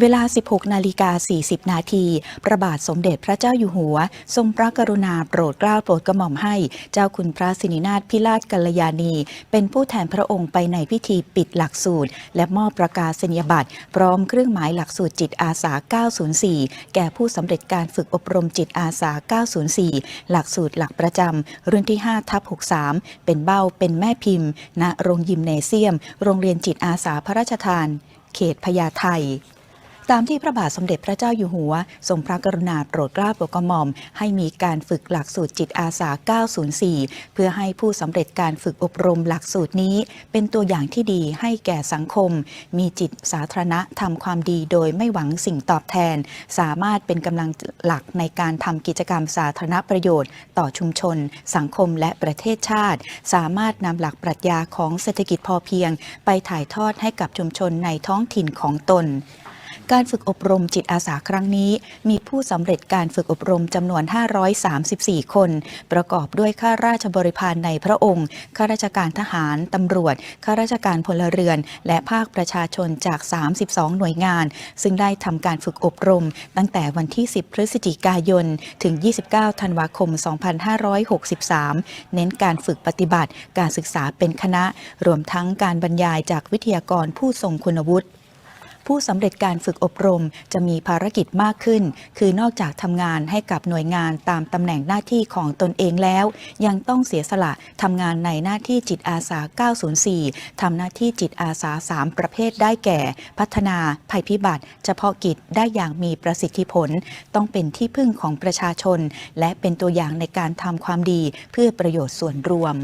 เวลา 16 นาฬิกา 40 นาที พระบาทสมเด็จพระเจ้าอยู่หัว ทรงพระกรุณาโปรดเกล้าโปรดกระหม่อมให้ เจ้าคุณพระสินินาถพิราชกัลยาณี เป็นผู้แทนพระองค์ไปในพิธีปิดหลักสูตร และมอบประกาศนียบัตร พร้อมเครื่องหมายหลักสูตรจิตอาสา 904 แก่ผู้สำเร็จการฝึกอบรมจิตอาสา 904 หลักสูตรหลักประจำรุ่นที่5ทับ63 เป็นเบ้าเป็นแม่พิมพ์ ณ โรงยิมเนเซียม โรงเรียนจิตอาสาพระราชทาน เขตพญาไท ตามที่พระบาทสมเด็จพระเจ้าอยู่หัว ทรงพระกรุณาโปรดเกล้าโปรดกระหม่อม ให้มีการฝึกหลักสูตรจิตอาสา 904 เพื่อให้ผู้สำเร็จการฝึกอบรมหลักสูตรนี้ เป็นตัวอย่างที่ดีให้แก่สังคม มีจิตสาธารณะทำความดีโดยไม่หวังสิ่งตอบแทน สามารถเป็นกำลังหลักในการทำกิจกรรมสาธารณประโยชน์ ต่อชุมชน สังคมและประเทศชาติ สามารถนำหลักปรัชญาของเศรษฐกิจพอเพียง ไปถ่ายทอดให้กับชุมชนในท้องถิ่นของตน การฝึกอบรมจิตอาสาครั้งนี้ มีผู้สำเร็จการฝึกอบรมจำนวน 534 คน ประกอบด้วยข้าราชบริพารในพระองค์ ข้าราชการทหาร ตำรวจ ข้าราชการพลเรือน และภาคประชาชนจาก 32 หน่วยงาน ซึ่งได้ทำการฝึกอบรม ตั้งแต่วันที่ 10 พฤศจิกายน ถึง 29 ธันวาคม 2563 เน้นการฝึกปฏิบัติ การศึกษาเป็นคณะ รวมทั้งการบรรยายจากวิทยากรผู้ทรงคุณวุฒิ ผู้สำเร็จการฝึกอบรมจะมีภารกิจมากขึ้น คือนอกจากทำงานให้กับหน่วยงานตามตำแหน่งหน้าที่ของตนเองแล้ว ยังต้องเสียสละทำงานในหน้าที่จิตอาสา 904 ทำหน้าที่จิตอาสา 3 ประเภทได้แก่ พัฒนา ภัยพิบัติ เฉพาะกิจได้อย่างมีประสิทธิผล ต้องเป็นที่พึ่งของประชาชน และเป็นตัวอย่างในการทำความดีเพื่อประโยชน์ส่วนรวม